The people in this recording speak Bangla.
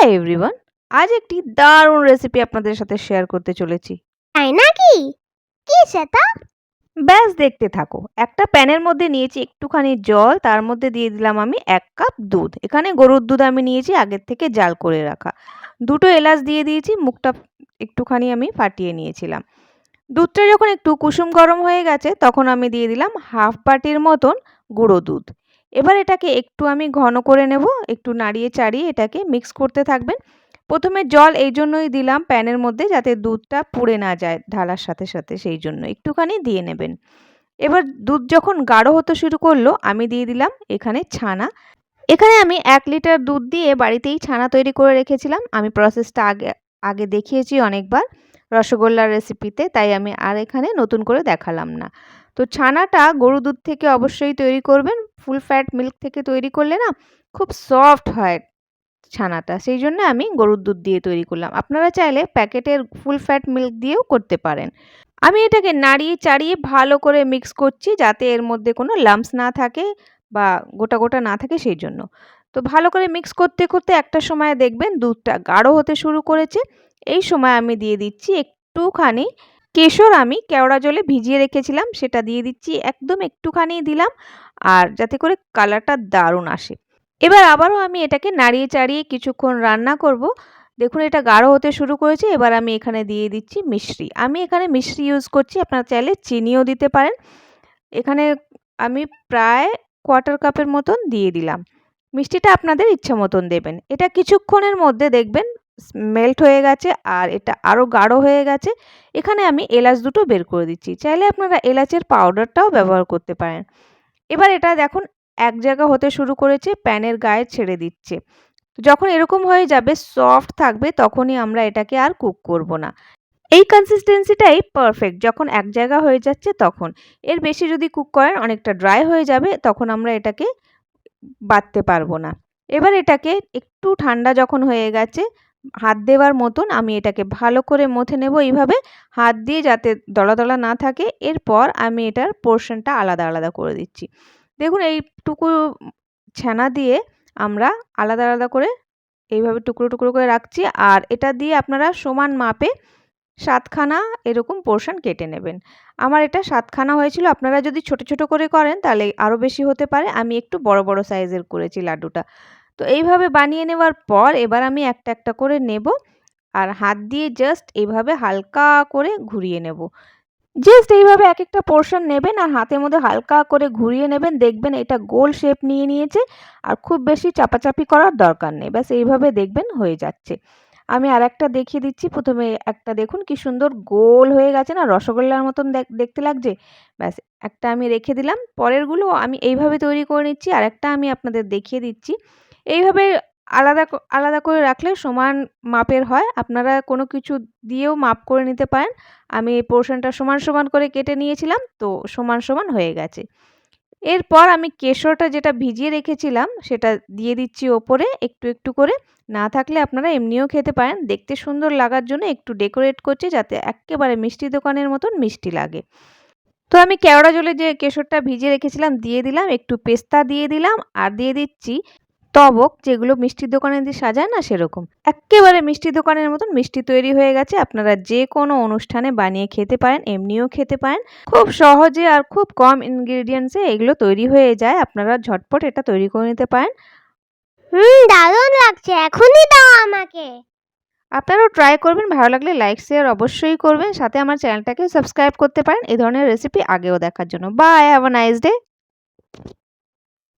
Hi everyone. আজ একটি দারুণ রেসিপি আপনাদের সাথে শেয়ার করতে চলেছি। তাই নাকি? কি সেটা? ব্যাস দেখতে থাকো। একটা প্যানের মধ্যে নিয়েছি একটুখানি জল তার মধ্যে দিয়ে দিলাম আমি এক কাপ দুধ। এখানে গরুর দুধ আমি নিয়েছি আগের থেকে জাল করে রাখা। দুটো এলাচ দিয়ে দিয়েছি মুখটা একটুখানি আমি ফাটিয়ে নিয়েছিলাম। দুধটা যখন একটু কুসুম গরম হয়ে গেছে তখন আমি দিয়ে দিলাম হাফ বাটির মতন গুঁড়ো দুধ। এবার এটাকে একটু আমি ঘন করে নেব, একটু নাড়িয়ে চাড়িয়ে এটাকে মিক্স করতে থাকবেন। প্রথমে জল এই জন্যই দিলাম প্যানের মধ্যে যাতে দুধটা পুড়ে না যায়, ঢালার সাথে সাথে সেই জন্য একটুখানি দিয়ে নেবেন। এবার দুধ যখন গাঢ় হতে শুরু করল, আমি দিয়ে দিলাম এখানে ছানা। এখানে আমি এক লিটার দুধ দিয়ে বাড়িতেই ছানা তৈরি করে রেখেছিলাম। আমি প্রসেসটা আগে আগে দেখিয়েছি অনেকবার রসগোল্লার রেসিপিতে তাই আমি আর এখানে নতুন করে দেখালাম না। তো ছানাটা গরু দুধ থেকে অবশ্যই তৈরি করবেন। ফুল ফ্যাট মিল্ক থেকে তৈরি করলে না খুব সফট হয় ছানাটা। সেই জন্য আমি গরুর দুধ দিয়ে তৈরি করলাম। আপনারা চাইলে প্যাকেটের ফুল ফ্যাট মিল্ক দিয়েও করতে পারেন। আমি এটাকে নাড়িয়ে চাড়িয়ে ভালো করে মিক্স করছি যাতে এর মধ্যে কোনো লাম্পস না থাকে বা গোটা গোটা না থাকে সেই জন্য। তো ভালো করে মিক্স করতে করতে একটা সময় দেখবেন দুধটা গাঢ় হতে শুরু করেছে। এই সময় আমি দিয়ে দিচ্ছি একটুখানি কেশর আমি কেওড়া জলে ভিজিয়ে রেখেছিলাম, সেটা দিয়ে দিচ্ছি, একদম একটুখানি দিলাম, আর যাতে করে কালারটা দারুণ আসে। এবার আবারও আমি এটাকে নাড়িয়ে চাড়িয়ে কিছুক্ষণ রান্না করব। দেখুন এটা গাঢ় হতে শুরু করেছে, এবার আমি এখানে দিয়ে দিচ্ছি মিশ্রি আমি এখানে মিশ্রি ইউজ করছি, আপনারা চাইলে চিনিও দিতে পারেন। এখানে আমি প্রায় কোয়ার্টার কাপের মতন দিয়ে দিলাম। মিষ্টিটা আপনাদের ইচ্ছা মতন দেবেন। এটা কিছুক্ষণের মধ্যে দেখবেন মেল্ট হয়ে গেছে আর এটা আরও গাঢ় হয়ে গেছে। এখানে আমি এলাচ দুটো বের করে দিচ্ছি। চাইলে আপনারা এলাচের পাউডারটাও ব্যবহার করতে পারেন। এবার এটা দেখুন, এক জায়গা হতে শুরু করেছে, প্যানের গায়ে ছেড়ে দিচ্ছে। যখন এরকম হয়ে যাবে সফট থাকবে, তখনই আমরা এটাকে আর কুক করব না। এই কনসিস্টেন্সিটাই পারফেক্ট যখন এক জায়গা হয়ে যাচ্ছে তখন। এর বেশি যদি কুক করেন, অনেকটা ড্রাই হয়ে যাবে, তখন আমরা এটাকে বাটতে পারব না। এবার এটাকে একটু ঠান্ডা যখন হয়ে গেছে হাত দেওয়ার মতন আমি এটাকে ভালো করে মথে নেব এইভাবে। হাত দিয়ে যাতে দলা দলা না থাকে, এরপর আমি এটার পোর্শনটা আলাদা আলাদা করে দিচ্ছি। দেখুন, এইটুকু ছানা দিয়ে আমরা আলাদা আলাদা করে এইভাবে টুকরো টুকরো করে রাখছি আর এটা দিয়ে আপনারা সমান মাপে সাতখানা এরকম পোর্শন কেটে নেবেন। আমার এটা সাতখানা হয়েছিল, আপনারা যদি ছোট ছোট করে করেন তাহলে আরও বেশি হতে পারে। আমি একটু বড় বড় সাইজের করেছি লাড্ডুটা। তো এইভাবে বানিয়ে নেওয়ার পর এবার আমি একটা একটা করে নেব। আর হাত দিয়ে জাস্ট এইভাবে হালকা করে ঘুরিয়ে নেব। জাস্ট এইভাবে এক একটা পোর্শন নেবেন আর হাতের মধ্যে হালকা করে ঘুরিয়ে নেবেন। দেখবেন এটা গোল শেপ নিয়ে নিয়েছে আর খুব বেশি চাপাচাপি করার দরকার নেই। ব্যাস এইভাবে দেখবেন হয়ে যাচ্ছে। আমি আর একটা দেখিয়ে দিচ্ছি। প্রথমে একটা দেখুন কি সুন্দর গোল হয়ে গেছে না? রসগোল্লার মতন দেখতে লাগছে? ব্যাস একটা আমি রেখে দিলাম। পরেরগুলো আমি এইভাবে তৈরি করে নিচ্ছি। আর একটা আমি আপনাদের দেখিয়ে দিচ্ছি। এইভাবে আলাদা আলাদা করে রাখলে সমান মাপের হয়। আপনারা কোনো কিছু দিয়েও মাপ করে নিতে পারেন। আমি এই পোর্শনটা সমান সমান করে কেটে নিয়েছিলাম, তো সমান সমান হয়ে গেছে। এরপর আমি কেশরটা যেটা ভিজিয়ে রেখেছিলাম, সেটা দিয়ে দিচ্ছি ওপরে একটু একটু করে। না থাকলে আপনারা এমনিও খেতে পারেন। দেখতে সুন্দর লাগার জন্য একটু ডেকোরেট করছি যাতে একেবারে মিষ্টি দোকানের মতন মিষ্টি লাগে। তো আমি কেওড়া জলে যে কেশরটা ভিজিয়ে রেখেছিলাম, দিয়ে দিলাম। একটু পেস্তা দিয়ে দিলাম আর দিয়ে দিচ্ছি তবক যেগুলো মিষ্টির দোকানে দিয়ে সাজায় না সেরকম। একেবারে মিষ্টি দোকানের মতন মিষ্টি তৈরি হয়ে গেছে। আপনারা যে কোনো অনুষ্ঠানে বানিয়ে খেতে পারেন এমনিও খেতে পারেন। খুব সহজে আর খুব কম ইনগ্রিডিয়েন্টসে এগুলো তৈরি হয়ে যায়। আপনারা ঝটপট এটা তৈরি করে নিতে পারেন। হুম দারুণ লাগছে। এখনই দাও আমাকে। আপনারাও ট্রাই করবেন। ভালো লাগলে লাইক শেয়ার অবশ্যই করবেন। সাথে আমার চ্যানেলটাকে সাবস্ক্রাইব করতে পারেন। এই ধরনের রেসিপি আগেও দেখার জন্য। Bye have a nice day